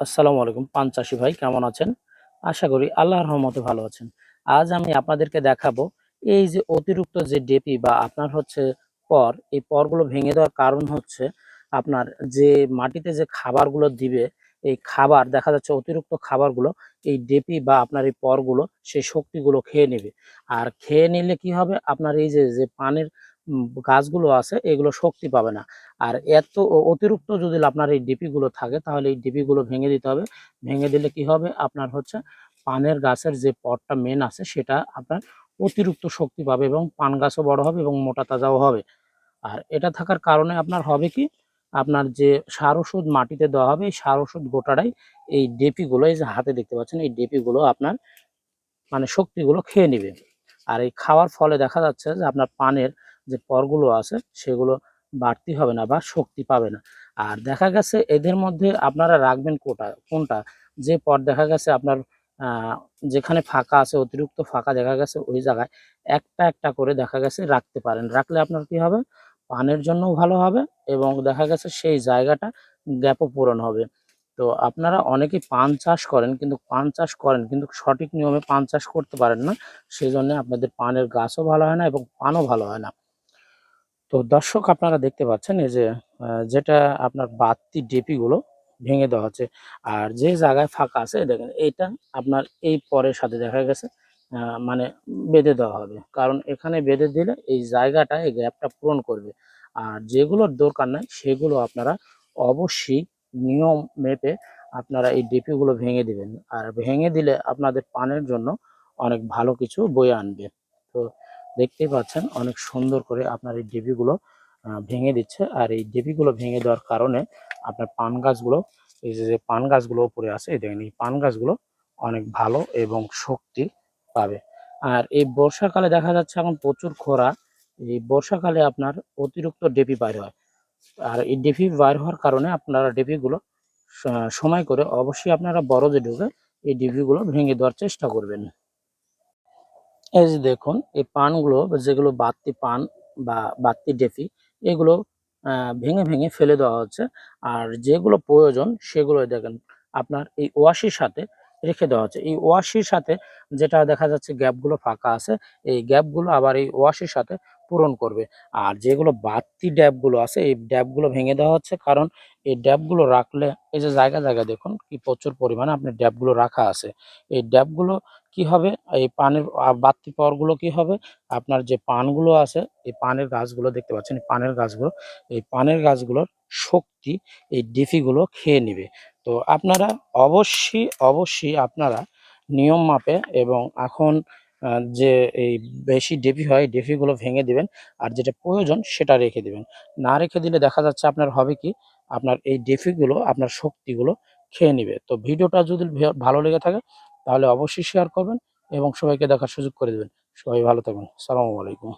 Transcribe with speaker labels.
Speaker 1: আসসালামু আলাইকুম পান চাষি ভাই কেমন আছেন? আশা করি আল্লাহর রহমতে ভালো আছেন। আজ আমি আপনাদেরকে দেখাবো এই যে অতিরিক্ত যে ডেপি বা আপনার হচ্ছে পর, এই পরগুলো ভেঙে দেওয়ার কারণ হচ্ছে আপনার যে মাটিতে যে খাবারগুলো দিবে, এই খাবার, দেখা যাচ্ছে অতিরিক্ত খাবারগুলো এই ডেপি বা আপনার এই পরগুলো সেই শক্তিগুলো খেয়ে নেবে। আর খেয়ে নিলে কি হবে? আপনার এই যে যে পানের গাছগুলো আছে, এগুলো শক্তি পাবে না। আর এত অতিরিক্ত যদি আপনার এই ডিপিগুলো থাকে, তাহলে এই ডিপিগুলো ভেঙে দিতে হবে। ভেঙে দিলে কি হবে? আপনার হচ্ছে পানের গাছের যে পটটা মেন আছে, সেটা আপনার অতিরিক্ত শক্তি পাবে এবং পান গাছও বড় হবে এবং মোটা তাজাও হবে। আর এটা থাকার কারণে আপনার হবে কি? আপনার যে সার ওষুধ মাটিতে দেওয়া হবে, এই সার ওষুধ গোটাটাই এই ডেপিগুলো, এই যে হাতে দেখতে পাচ্ছেন, এই ডেপিগুলো আপনার মানে শক্তিগুলো খেয়ে নেবে। আর এই খাওয়ার ফলে দেখা যাচ্ছে যে আপনার পানের যে পরগুলো আছে সেগুলো বাড়তি হবে না বা শক্তি পাবে না। আর দেখা গেছে এদের মধ্যে আপনারা রাখবেন কোটা, কোনটা? যে পর দেখা গেছে আপনার যেখানে ফাঁকা আছে, অতিরিক্ত ফাঁকা দেখা গেছে, ওই জায়গায় একটা একটা করে দেখা গেছে রাখতে পারেন। রাখলে আপনার কি হবে? পানের জন্যও ভালো হবে এবং দেখা গেছে সেই জায়গাটা গ্যাপও পূরণ হবে। তো আপনারা অনেকে পান চাষ করেন কিন্তু পান চাষ করেন কিন্তু সঠিক নিয়মে পান চাষ করতে পারেন না। সেই জন্য আপনাদের পানের গাছও ভালো হয় না এবং পানও ভালো হয় না। তো দর্শক আপনারা দেখতে পাচ্ছেন এই যে যেটা আপনার বাত্তি ডেপিগুলো ভেঙে দেওয়া হচ্ছে। আর যে জায়গায় ফাঁকা আছে, দেখেন এইটা আপনার এই পরের সাথে দেখা গেছে মানে বেঁধে দেওয়া হবে। কারণ এখানে বেঁধে দিলে এই জায়গাটা, এই গ্যাপটা পূরণ করবে। আর যেগুলোর দরকার নাই, সেগুলো আপনারা অবশ্যই নিয়ম মেপে আপনারা এই ডিপিগুলো ভেঙে দিবেন। আর ভেঙে দিলে আপনাদের পানের জন্য অনেক ভালো কিছু বয়ে আনবে। তো দেখতেই পাচ্ছেন অনেক সুন্দর করে আপনার এই ডিপিগুলো আহ, ভেঙে দিচ্ছে। আর এই ডিপিগুলো ভেঙে দেওয়ার কারণে আপনার পান গাছগুলো এই যে যে পান গাছগুলো উপরে আছে এই দেখেন এই পান গাছগুলো অনেক ভালো এবং শক্তি পাবে। আর এই বর্ষাকালে দেখা যাচ্ছে এখন প্রচুর খরা এই বর্ষাকালে আপনার অতিরিক্ত ডেপি বাইর হয়। আর এই ডেপি বাইর হওয়ার কারণে আপনারা ডেপিগুলো সময় করে অবশ্যই আপনারা বড় যে ঢুকে এই ডিপিগুলো ভেঙে দেওয়ার চেষ্টা করবেন। এই যে দেখুন, এই পানগুলো যেগুলো বাড়তি পান বা বাড়তি ডেফি এগুলো ভেঙে ভেঙে ফেলে দেওয়া হচ্ছে। আর যেগুলো প্রয়োজন সেগুলো দেখেন, আপনার এই ওয়াশির সাথে রেখে দেওয়া হচ্ছে। এই ওয়াশির সাথে যেটা দেখা যাচ্ছে গ্যাপগুলো ফাঁকা আছে, এই গ্যাপগুলো আবার এই ওয়াশির সাথে পূরণ করবে। আর যেগুলো বাড়তি ড্যাবগুলো আছে, এই ড্যাবগুলো ভেঙে দেওয়া হচ্ছে। কারণ এই ড্যাবগুলো রাখলে, এই যে জায়গা জায়গা দেখুন, কি প্রচুর পরিমাণে আপনার ড্যাবগুলো রাখা আছে। এই ড্যাবগুলো কি হবে? এই পানের বাড়তি পরগুলো কি হবে? আপনার যে পানগুলো আছে, এই পানের গাছগুলো দেখতে পাচ্ছেন পানের গাছগুলো, এই পানের গাছগুলোর শক্তি এই ডিফিগুলো খেয়ে নেবে। তো আপনারা অবশ্যই অবশ্যই আপনারা নিয়ম মাপে এবং এখন যে এই বেশি ডেফি হয় ডেফিগুলো ভেঙে দিবেন আর যেটা প্রয়োজন সেটা রেখে দিবেন। না রেখে দিলে দেখা যাচ্ছে আপনার হবে কি? আপনার এই ডেফিগুলো আপনার শক্তিগুলো খেয়ে নেবে। তো ভিডিওটা যদি ভালো লেগে থাকে তাহলে অবশ্যই শেয়ার করবেন এবং সবাইকে দেখার সুযোগ করে দেবেন। সবাই ভালো থাকবেন। সালামু আলাইকুম।